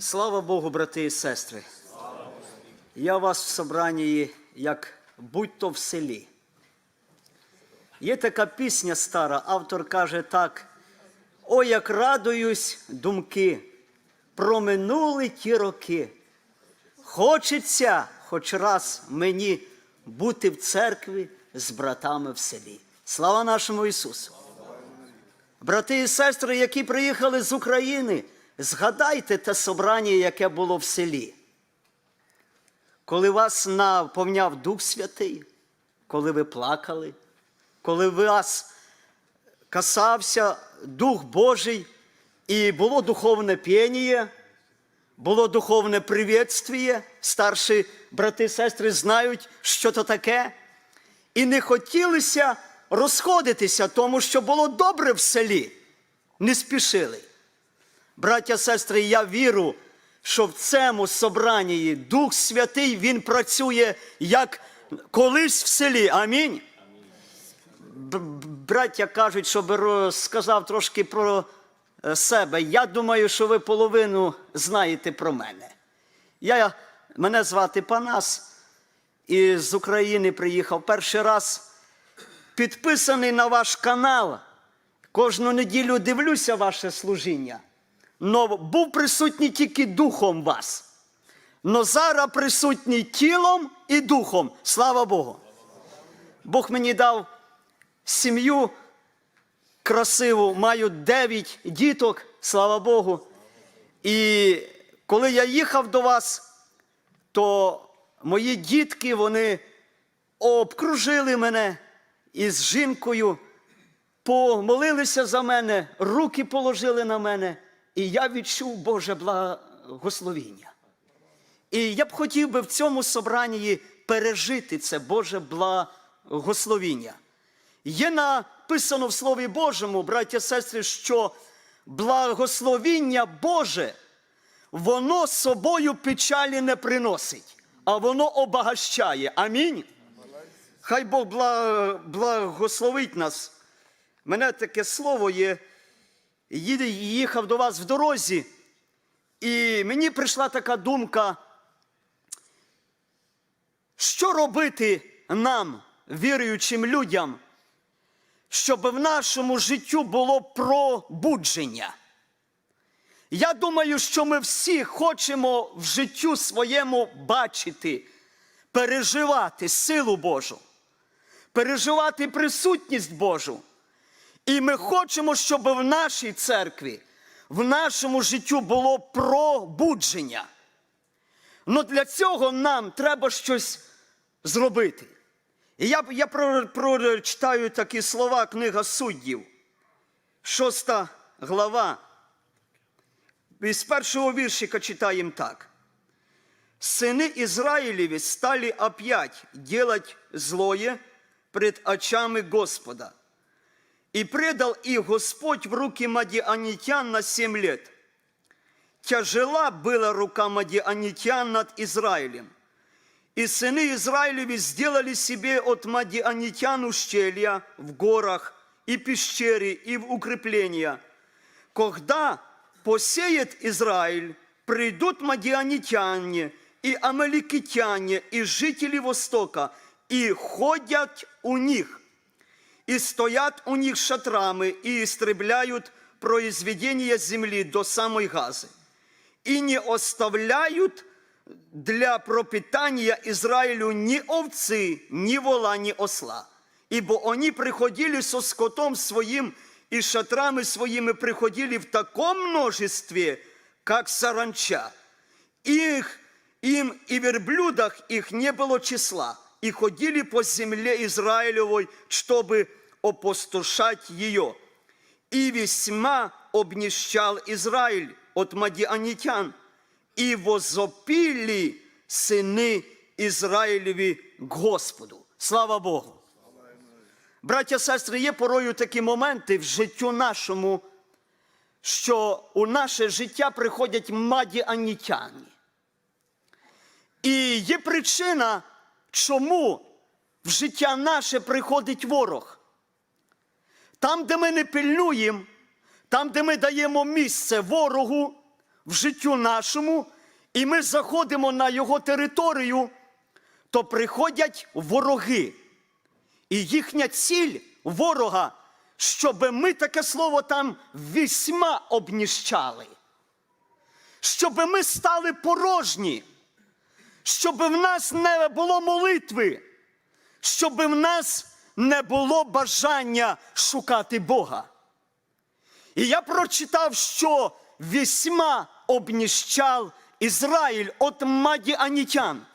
Слава Богу, брати і сестри. Я вас в собранні, як будь-то в селі. Є така пісня стара, автор каже так: О, як радуюсь думки, проминули ті роки. Хочеться хоч раз мені бути в церкві з братами в селі. Слава нашому Ісусу! Брати і сестри, які приїхали з України, згадайте те собрання, яке було в селі. Коли вас наповняв Дух Святий, коли ви плакали, коли вас касався Дух Божий, і було духовне пєніє, було духовне привітствіє, старші брати і сестри знають, що то таке, і не хотілося розходитися, тому що було добре в селі, не спішили. Браття, сестри, я вірю, що в цьому собранні Дух Святий Він працює як колись в селі. Амінь. Браття кажуть, щоб розказав трошки про е, себе. Я думаю, що ви половину знаєте про мене. Я, мене звати Панас, і з України приїхав перший раз підписаний на ваш канал. Кожну неділю дивлюся ваше служіння. Но був присутній тільки духом вас. Но зараз присутній тілом і духом. Слава Богу. Бог мені дав сім'ю красиву, маю дев'ять діток, слава Богу. І коли я їхав до вас, то мої дітки, вони обкружили мене із жінкою, помолилися за мене, руки положили на мене, і я відчув Боже благословіння. І я б хотів би в цьому собранні пережити це Боже благословіння. Є написано в Слові Божому, браття сестри, що благословіння Боже, воно собою печалі не приносить, а воно обагащає. Амінь. Хай Бог благословить нас. Мене таке слово є. Їхав до вас в дорозі, і мені прийшла така думка, що робити нам, віруючим людям, щоб в нашому життю було пробудження. Я думаю, що ми всі хочемо в життю своєму бачити, переживати силу Божу, переживати присутність Божу. І ми хочемо, щоб в нашій церкві, в нашому життю було пробудження. Ну для цього нам треба щось зробити. І я, я про- прочитаю такі слова книга суддів, шоста глава. Із першого віршика читаємо так. Сыны Израилеви стали опять делать злое пред очами Господа. И предал их Господь в руки мадианитян на семь лет. Тяжела была рука мадианитян над Израилем. И сыны Израилеви сделали себе от мадианитян ущелья в горах и пещеры и в укрепления. Когда посеет Израиль, придут мадианитяне и амаликитяне и жители Востока, и ходят у них, и стоят у них шатрами, и истребляют произведение земли до самой Газы, и не оставляют для пропитания Израилю ни овцы, ни вола, ни осла. Ибо они приходили со скотом своим и шатрами своими приходили в таком множестве, как саранча. Их, им и верблюдах их не было числа, и ходили по земле Израилевой, чтобы опустошать ее. И весьма обнищал Израиль от мадианитян, и возопили сыны Израилеві Господу. Слава Богу! Браття, сестри, є порою такі моменти в життю нашому, що у наше життя приходять мадіанітяни. І є причина, чому в життя наше приходить ворог. Там, де ми не пильнуємо, там, де ми даємо місце ворогу, в життю нашому, і ми заходимо на його територію, то приходять вороги. І їхня ціль ворога, щоб ми таке слово там вісьма обніщали, щоб ми стали порожні, щоб в нас не було молитви, щоб в нас не було бажання шукати Бога. І я прочитав, що вісьма обніщав Ізраїль от мадіанітян.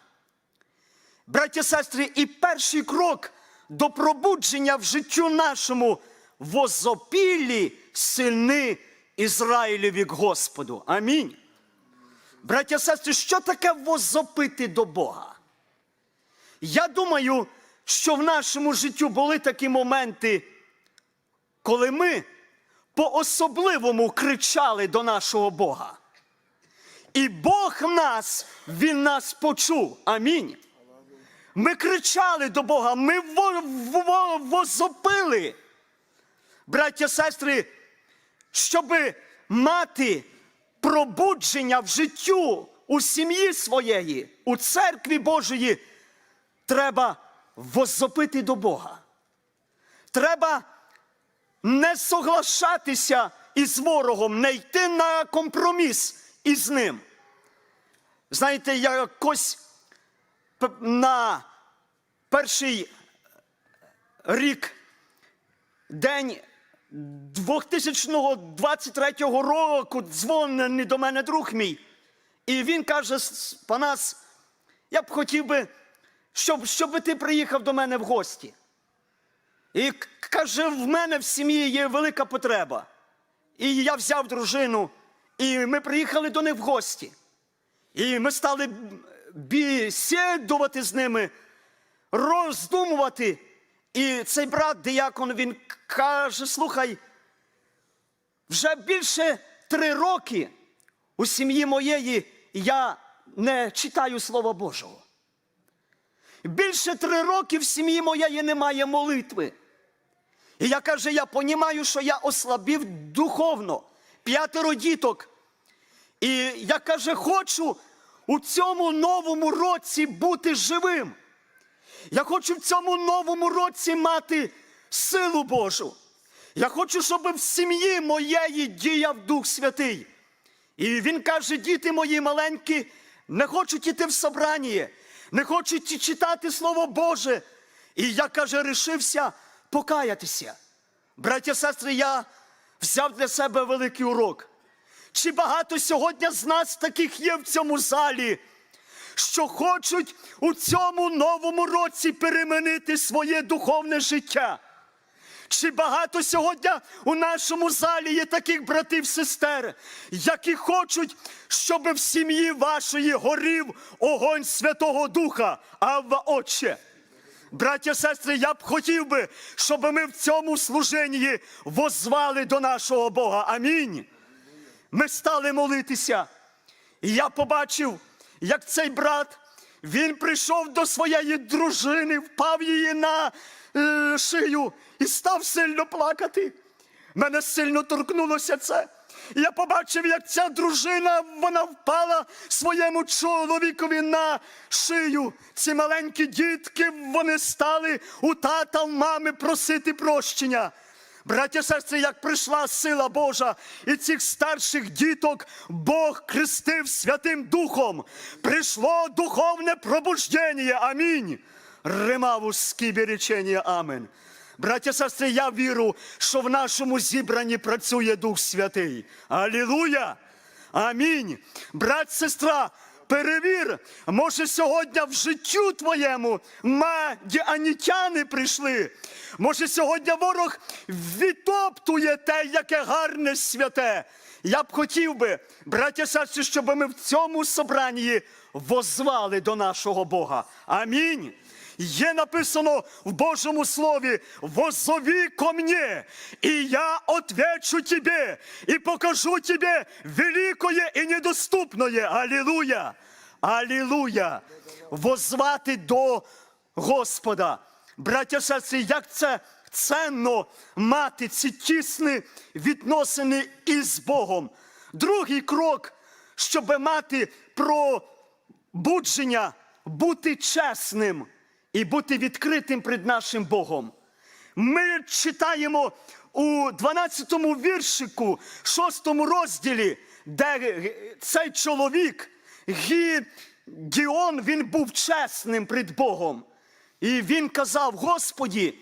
Браті сестри, і перший крок до пробудження в життю нашому возопілі сини Ізраїлеві к Господу. Амінь. Браття сестри, що таке возопити до Бога? Я думаю, що в нашому житті були такі моменти, коли ми по-особливому кричали до нашого Бога. І Бог нас, Він нас почув. Амінь. Ми кричали до Бога, ми во- во- возопили. Браття, сестри, щоб мати пробудження в життю у сім'ї своєї, у церкві Божої, треба возопити до Бога. Треба не соглашатися із ворогом, не йти на компроміс із ним. Знаєте, якось на перший рік день 2023 року дзвонений до мене друг мій. І він каже: «С- Панас, я б хотів би, щоб, щоб ти приїхав до мене в гості. І каже, в мене в сім'ї є велика потреба. І я взяв дружину, і ми приїхали до них в гості. І ми стали бесідувати з ними, роздумувати. І цей брат диякон він каже: слухай, вже більше три роки у сім'ї моєї я не читаю Слова Божого. Більше три роки в сім'ї моєї немає молитви. І я каже, я понімаю, що я ослабів духовно, п'ятеро діток. І я каже, хочу у цьому новому році бути живим. Я хочу в цьому новому році мати силу Божу. Я хочу, щоб в сім'ї моєї діяв Дух Святий. І він каже: діти мої маленькі, не хочуть іти в собрання, не хочуть читати Слово Боже. І я каже, рішився покаятися. Браття, сестри, я взяв для себе великий урок. Чи багато сьогодні з нас таких є в цьому залі, що хочуть у цьому новому році перемінити своє духовне життя? Чи багато сьогодні у нашому залі є таких братів сестер, які хочуть, щоб в сім'ї вашої горів огонь Святого Духа, Авва Отче? Браття, сестри, я б хотів би, щоб ми в цьому служенні возвали до нашого Бога. Амінь. Ми стали молитися. І я побачив, як цей брат, він прийшов до своєї дружини, впав її на шию і став сильно плакати. Мене сильно торкнулося це. Я побачив, як ця дружина вона впала своєму чоловікові на шию. Ці маленькі дітки вони стали у тата, в мами просити прощення. Браття, сестри, як прийшла сила Божа, і цих старших діток Бог крестив Святим Духом. Прийшло духовне пробуждення. Амінь. Римаву скібірічення. Амінь. Браття, сестри, я вірю, що в нашому зібранні працює Дух Святий. Алілуя! Амінь. Брат, сестра, перевір, може сьогодні в життю твоєму мадіанітяни прийшли. Може, сьогодні ворог відтоптує те, яке гарне святе. Я б хотів би, браття сестри, щоб ми в цьому собранні возвали до нашого Бога. Амінь. Є написано в Божому Слові, «Возови ко мне, и я отвечу тебе, и покажу тебе великое и недоступное». Аллилуйя! Аллилуйя! Возвати до Господа. Браття сестри, як це ценно мати ці тісні відносини із Богом. Другий крок щоб мати пробудження, бути чесним і бути відкритим перед нашим Богом. Ми читаємо у 12 віршику, 6 розділі, де цей чоловік, Гідіон, він був чесним перед Богом. І він казав: Господі,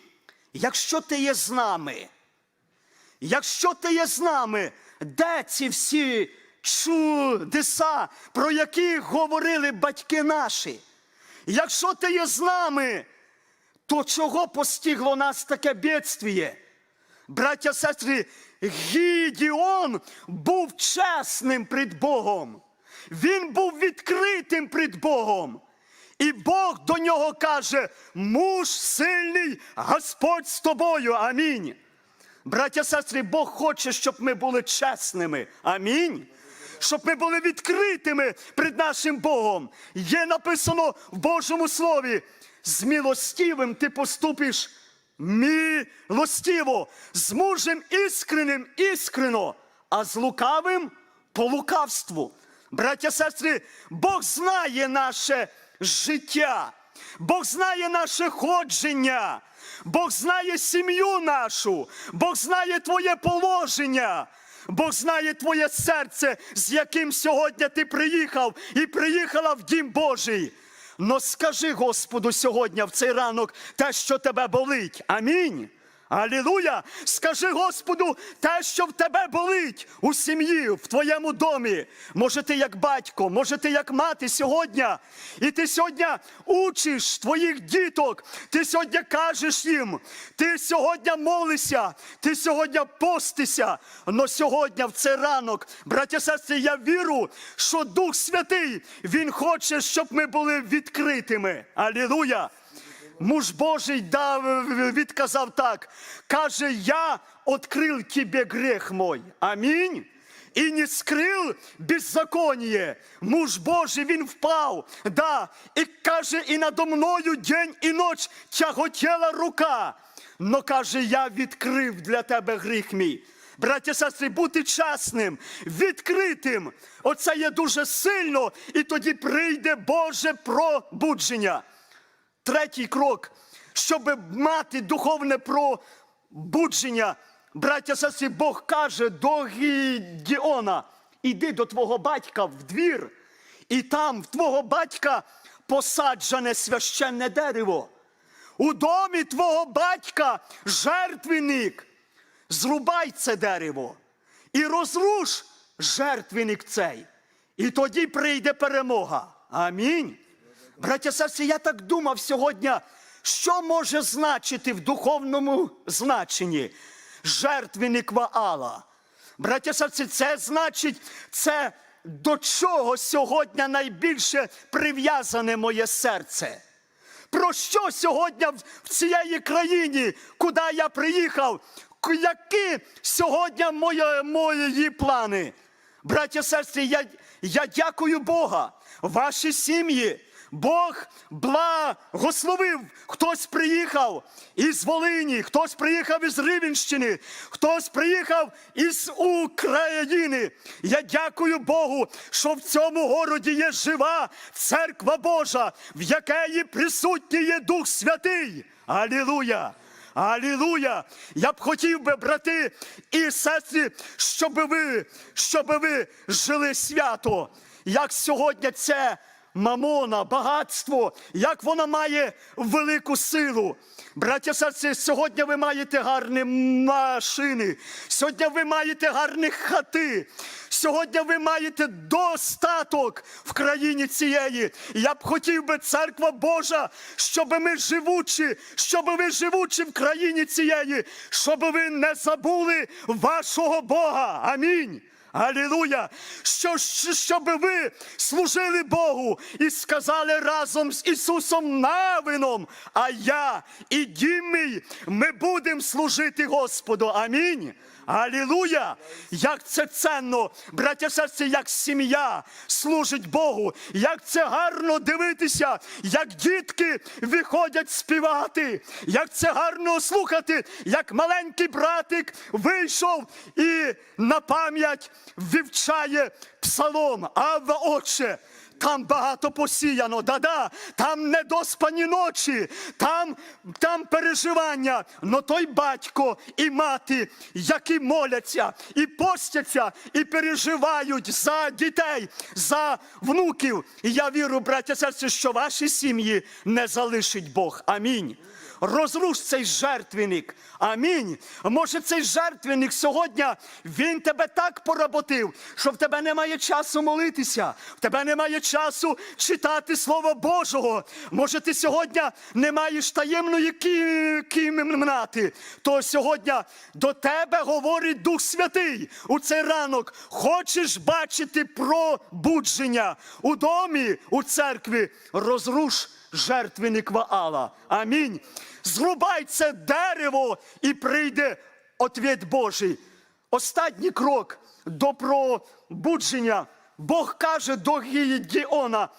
якщо ти є з нами, якщо ти є з нами, де ці всі чудеса, про які говорили батьки наші? Якщо ти є з нами, то чого постигло нас таке бідствіє? Браття, сестри, Гідіон був чесним пред Богом. Він був відкритим пред Богом. І Бог до нього каже: муж сильний, Господь з тобою. Амінь. Браття, сестри, Бог хоче, щоб ми були чесними. Амінь. Щоб ми були відкритими перед нашим Богом. Є написано в Божому Слові: з милостивим ти поступиш милостиво, з мужем іскренним іскрено, а з лукавим по лукавству. Браття, сестри, Бог знає наше життя, Бог знає наше ходження, Бог знає сім'ю нашу, Бог знає твоє положення. Бог знає твоє серце, з яким сьогодні ти приїхав і приїхала в дім Божий. Но скажи Господу сьогодні в цей ранок те, що тебе болить. Амінь. Алілуя! Скажи Господу те, що в тебе болить у сім'ї, в твоєму домі. Може, ти як батько, може, ти як мати сьогодні. І ти сьогодні учиш твоїх діток, ти сьогодні кажеш їм, ти сьогодні молишся, ти сьогодні постися. Но сьогодні в цей ранок, браття сестри, я вірю, що Дух Святий, Він хоче, щоб ми були відкритими. Алілуя! Муж Божий дав, відказав так, каже, я открыл тебе грех мой. Амінь. І не скрив беззаконие. Муж Божий він впав, да, і каже, і надо мною день і ноч тяготіла рука. Но каже, я відкрив для тебе гріх мій. Браття, сестри, бути чесним, відкритим. Оце є дуже сильно, і тоді прийде Боже пробудження. Третій крок, щоб мати духовне пробудження, браття сестри, Бог каже до Гідіона, іди до твого батька в двір, і там в твого батька посаджене священне дерево. У домі твого батька жертвенник. Зрубай це дерево і розруш жертвенник цей. І тоді прийде перемога. Амінь. Браття сестри, я так думав сьогодні, що може значити в духовному значенні жертвенник Ваала. Браття сестри, це значить, це до чого сьогодні найбільше прив'язане моє серце. Про що сьогодні в- цієї країні, куди я приїхав, які сьогодні мої, мої плани? Браття сестри, я, я дякую Бога, ваші сім'ї. Бог благословив. Хтось приїхав із Волині, хтось приїхав із Рівенщини, хтось приїхав із України. Я дякую Богу, що в цьому городі є жива церква Божа, в якій присутній є Дух Святий. Алілуя! Алілуя! Я б хотів би, брати і сестри, щоб ви, щоб ви жили свято, як сьогодні це мамона, багатство, як воно має велику силу. Браття серці, сьогодні ви маєте гарні машини, сьогодні ви маєте гарні хати, сьогодні ви маєте достаток в країні цієї. Я б хотів би, церква Божа, щоб ми живучи, щоб ви живучи в країні цієї, щоб ви не забули вашого Бога. Амінь. Алілуя! Що, щоб ви служили Богу і сказали разом з Ісусом Навином, а я і дім мій, ми будемо служити Господу. Амінь. Алілуя! Як це ценно, браття серці, як сім'я служить Богу, як це гарно дивитися, як дітки виходять співати, як це гарно слухати, як маленький братик вийшов і на пам'ять вивчає псалом, Авва Отче, там багато посіяно, да-да, там недоспані ночі, там, там переживання. Но той батько і мати, які моляться і постяться, і переживають за дітей, за внуків. І я вірю, браття серці, що ваші сім'ї не залишить Бог. Амінь. Розруш цей жертвенник. Амінь. Може, цей жертвенник сьогодні він тебе так поработив, що в тебе немає часу молитися, в тебе немає часу читати Слово Божого. Може, ти сьогодні не маєш таємної кімнати. То сьогодні до тебе говорить Дух Святий у цей ранок. Хочеш бачити пробудження у домі, у церкві, розруш жертвенник Ваала. Амінь. Зрубай це дерево і прийде ответ Божий. Останній крок до пробудження. Бог каже до Гідіона,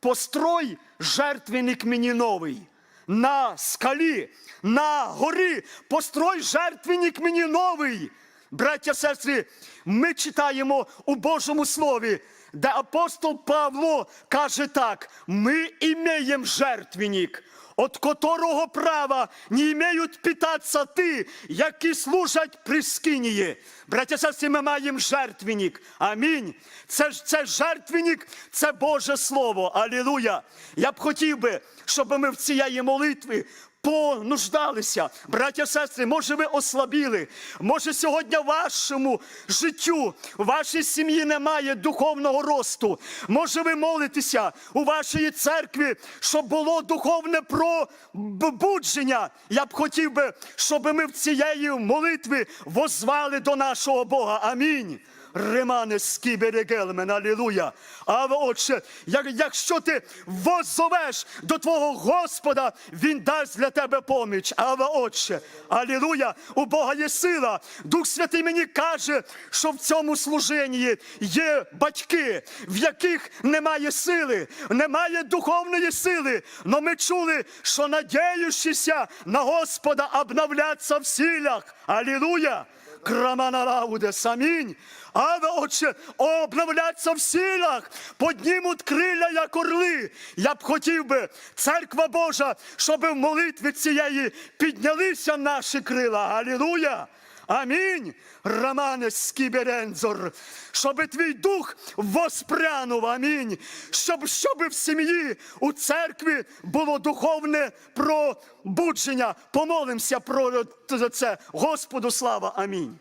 построй жертвенник мені новий. На скалі, на горі, построй жертвенник мені новий. Браття, сестри, ми читаємо у Божому Слові, де апостол Павло каже так: ми імеємо жертвенник, от которого права не імеють питатися ті, які служать при скинії. Браття, сестри, ми маємо жертвенник. Амінь. Це, це жертвенник, це Боже Слово. Алілуя. Я б хотів би, щоб ми в цієї молитви понуждалися. Браття, сестри, може ви ослабіли. Може сьогодні вашому життю, в вашій сім'ї немає духовного росту. Може ви молитеся у вашій церкві, щоб було духовне пробудження. Я б хотів би, щоб ми в цієї молитві возвали до нашого Бога. Амінь. Ремане скіберегелмен, алілуя. А отче, як, якщо ти воззовеш до твого Господа, Він дасть для тебе поміч. Ава отче, алілуя, у Бога є сила. Дух Святий мені каже, що в цьому служенні є батьки, в яких немає сили, немає духовної сили. Но ми чули, що надіючися на Господа обновляться в силах. Алілуя. Крамана Раудес, амінь. Але, отче, обновляться в сілах, поднімуть криля, як орли. Я б хотів би, церква Божа, щоб в молитві цієї піднялися наші крила. Алілуя! Амінь. Романе Скіберензор, щоб твій дух воспрянув. Амінь. Щоб, щоб в сім'ї, у церкві було духовне пробудження. Помолимося про це. Господу слава. Амінь.